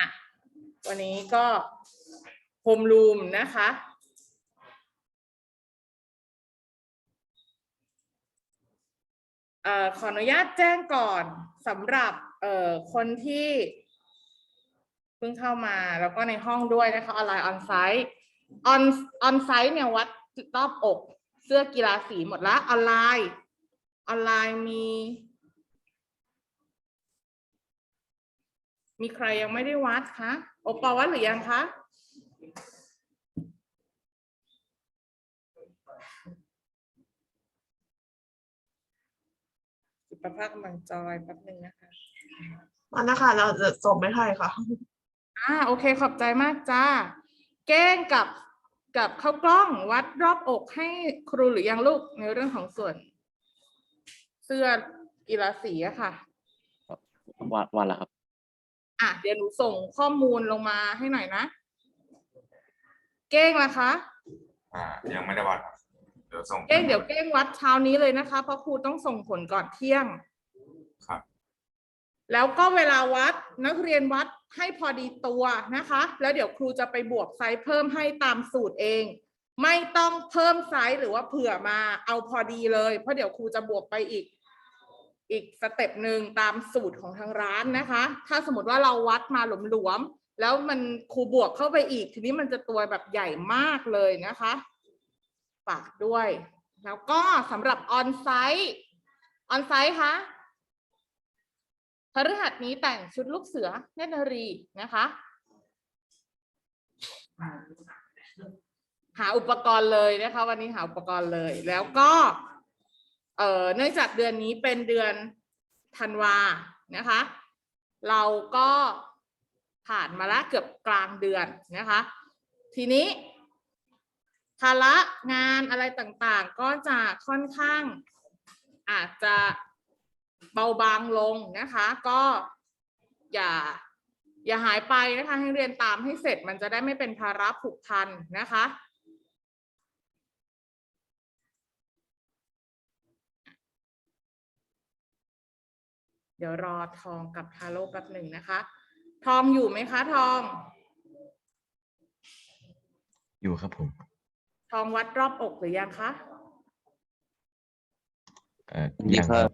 อะวันนี้ก็โฮมรูมนะคะออขออนุญาตแจ้งก่อนสำหรับคนที่เพิ่งเข้ามาแล้วก็ในห้องด้วยนะคะ ออนไลน์ออนไซต์ออนออนไซต์เนี่ยวัดรอบอก เสื้อกีฬาสีหมดละออนไลน์ ออนไลน์มี มีใครยังไม่ได้วัดคะโอปอวัดหรือยังคะสุประภาพกำลังจอยแป๊บหนึ่งนะคะมันนะคะ เราจะส่งไม่ให้ค่ะ อ่าโอเคขอบใจมากจ้า แก้งกับกับข้าวกล้องวัดรอบอกให้ครูหรือยังลูกในเรื่องของส่วน เสื้อกีฬาสีอะค่ะ วันวันละครับ อะเดี๋ยวหนูส่งข้อมูลลงมาให้หน่อยนะ เก้งล่ะคะ อ่ายังไม่ได้วัดครับเดี๋ยวส่งเก้งเดี๋ยวเก้งวัดเช้านี้เลยนะคะ เพราะครูต้องส่งผลก่อนเที่ยง ครับ แล้วก็เวลาวัดนักเรียนวัดให้พอดีตัวนะคะ แล้วเดี๋ยวครูจะไปบวกไซส์เพิ่มให้ตามสูตรเอง ไม่ต้องเพิ่มไซส์หรือว่าเผื่อมาเอาพอดีเลย เพราะเดี๋ยวครูจะบวกไปอีก อีกสเต็ปหนึ่งตามสูตรของทางร้านนะคะ ถ้าสมมติว่าเราวัดมาหลวมๆ แล้วมันครูบวกเข้าไปอีก ทีนี้มันจะตัวแบบใหญ่มากเลยนะคะฝากด้วย แล้วก็สำหรับออนไซต์ออนไซต์คะพฤหัสนี้แต่งชุดลูกเสือเนตรนารีนะคะ หาอุปกรณ์เลยนะคะ วันนี้หาอุปกรณ์เลย แล้วก็ เอ่อเนื่องจากเดือนนี้เป็นเดือนธันวานะคะ เราก็ผ่านมาละเกือบกลางเดือนนะคะ ทีนี้ภาระงานอะไรต่างๆ ก็จะค่อนข้างอาจจะเบาบางลงนะคะ ก็อย่าอย่าหายไปนะคะให้เรียนตามให้เสร็จมันจะได้ไม่เป็นภาระผูกพันนะคะ เดี๋ยวรอทองกับทาโร่แป๊บหนึ่งนะคะ ทองอยู่ไหมคะ ทอง อยู่ครับผม ทองวัดรอบอกหรือยังคะเอ่อดียังคครัรับ บ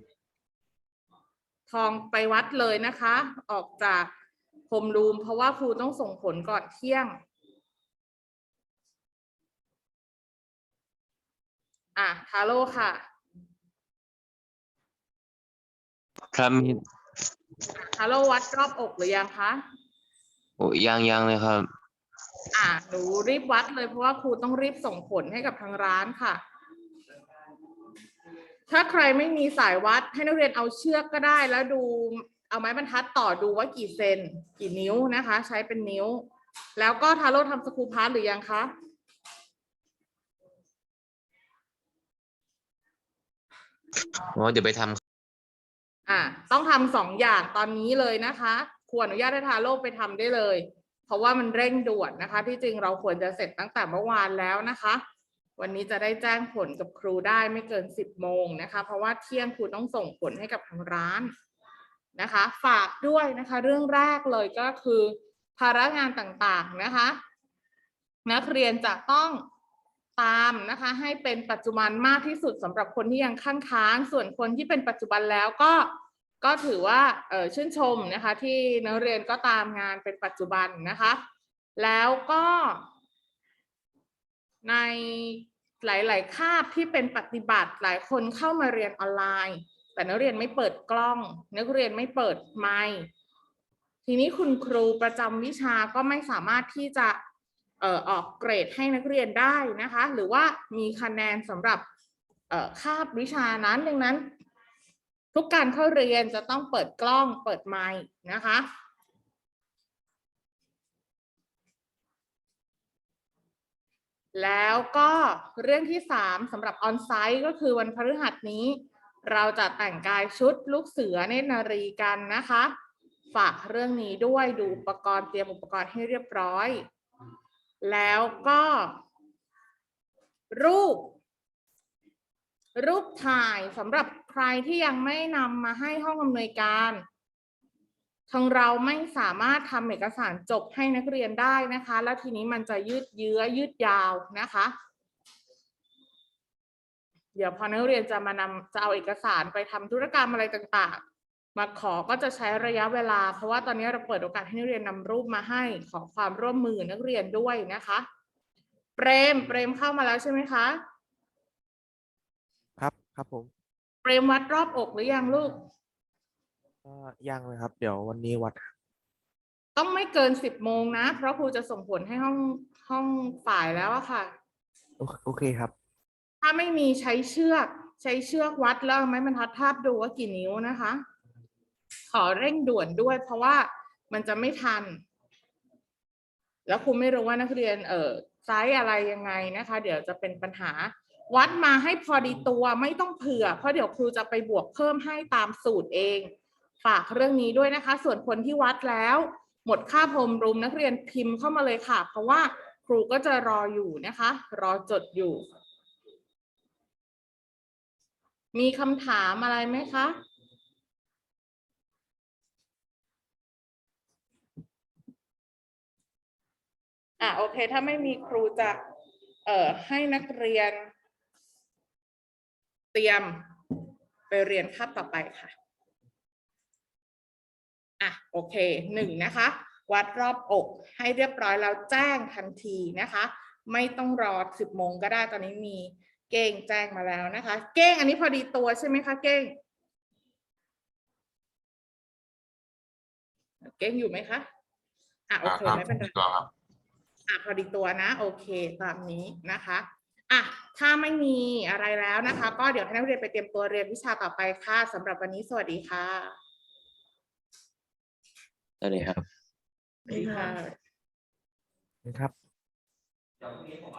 ทองไปวัดเลยนะคะ ออกจากโฮมรูม เพราะว่าครูต้องส่งผลก่อนเที่ยง อะทาโร่ค่ะ ครับมีทาโร่วัดรอบอกหรือยังคะ โอ้ยังยังเลยครับ อะหนูรีบวัดเลยเพราะว่าครูต้องรีบส่งผลให้กับทางร้านค่ะ ถ้าใครไม่มีสายวัดให้นักเรียนเอาเชือกก็ได้แล้วดู เอาไม้บรรทัดต่อดูว่ากี่เซนกี่นิ้วนะคะ ใช้เป็นนิ้ว แล้วก็ทาโร่ทำสกูพาร์ทหรือยังคะอ๋อเดี๋ยวไปทำ อะต้องทำสองอย่างตอนนี้เลยนะคะควรอนุญาตให้ทาโร่ไปทำได้เลย เพราะว่ามันเร่งด่วนนะคะ ที่จริงเราควรจะเสร็จตั้งแต่เมื่อวานแล้วนะคะ วันนี้จะได้แจ้งผลกับครูได้ไม่เกินสิบโมงนะคะ เพราะว่าเที่ยงครูต้องส่งผลให้กับทางร้านนะคะ ฝากด้วยนะคะ เรื่องแรกเลยก็คือ ภาระงานต่างๆนะคะ นักเรียนจะต้อง ตามนะคะให้เป็นปัจจุบันมากที่สุดสำหรับคนที่ยังค้างค้าง ส่วนคนที่เป็นปัจจุบันแล้วก็ก็ถือว่าเออชื่นชมนะคะที่นักเรียนก็ตามงานเป็นปัจจุบันนะคะ แล้วก็ในหลาย ๆ คาบที่เป็นปฏิบัติหลายคนเข้ามาเรียนออนไลน์ แต่นักเรียนไม่เปิดกล้อง นักเรียนไม่เปิดไมค์ทีนี้คุณครูประจำวิชาก็ไม่สามารถที่จะ อ่อออกเกรดให้นักเรียนได้นะคะ หรือว่ามีคะแนนสำหรับคาบวิชานั้นดังนั้น ทุกการเข้าเรียนจะต้องเปิดกล้องเปิดไมค์นะคะแล้วก็เรื่องที่สามสำหรับออนไซต์ก็คือวันพฤหัสนี้ เราจะแต่งกายชุดลูกเสือเนตรนารีกันนะคะ ฝากเรื่องนี้ด้วยดูอุปกรณ์เตรียมอุปกรณ์ให้เรียบร้อย แล้วก็ รูป รูปถ่ายสำหรับใครที่ยังไม่นำมาให้ห้องอำนวยการทางเราไม่สามารถทำเอกสารจบให้นักเรียนได้นะคะ แล้วทีนี้มันจะยืดเยื้อยืดยาวนะคะ เดี๋ยวพอนักเรียนจะมานำจะเอาเอกสารไปทำธุรกรรมอะไรต่างๆ มาขอก็จะใช้ระยะเวลา เพราะว่าตอนนี้เราเปิดโอกาสให้นักเรียนนำรูปมาให้ขอความร่วมมือนักเรียนด้วยนะคะ เปรมเปรมเข้ามาแล้วใช่ไหมคะ ครับครับผมเปรมวัดรอบอกหรือยังลูกก็ยังเลยครับ เดี๋ยววันนี้วัด ต้องไม่เกินสิบโมงนะ เพราะครูจะส่งผลให้ห้องห้องฝ่ายแล้วอะค่ะ โอโอเคครับ ถ้าไม่มีใช้เชือก ใช้เชือกวัดแล้วเอาไม้บรรทัดทาบดูว่ากี่นิ้วนะคะ ขอเร่งด่วนด้วย เพราะว่ามันจะไม่ทัน แล้วครูไม่รู้ว่านักเรียนเออไซส์อะไรยังไงนะคะ เดี๋ยวจะเป็นปัญหา วัดมาให้พอดีตัวไม่ต้องเผื่อ เพราะเดี๋ยวครูจะไปบวกเพิ่มให้ตามสูตรเอง ฝากเรื่องนี้ด้วยนะคะ ส่วนคนที่วัดแล้ว หมดค่าพรมรุมนักเรียนพิมพ์เข้ามาเลยค่ะ เพราะว่าครูก็จะรออยู่นะคะ รอจดอยู่ มีคำถามอะไรไหมคะ อะโอเค ถ้าไม่มีครูจะเอ่อให้นักเรียน เตรียมไปเรียนคาบต่อไปค่ะ อะโอเคหนึ่งนะคะ วัดรอบอกให้เรียบร้อยแล้วแจ้งทันทีนะคะ ไม่ต้องรอสิบโมงก็ได้ตอนนี้มีเก้งแจ้งมาแล้วนะคะ เก้งอันนี้พอดีตัวใช่ไหมคะเก้ง เก้งอยู่ไหมคะ อะโอเคครับไม่เป็นไร ตัวครับ อะพอดีตัวนะ โอเค ตามนี้นะคะอะถ้าไม่มีอะไรแล้วนะคะ ก็เดี๋ยวให้นักเรียนไปเตรียมตัวเรียนวิชาต่อไปค่ะสำหรับวันนี้สวัสดีค่ะสวัสดีครับ สวัสดีค่ะ นะครับ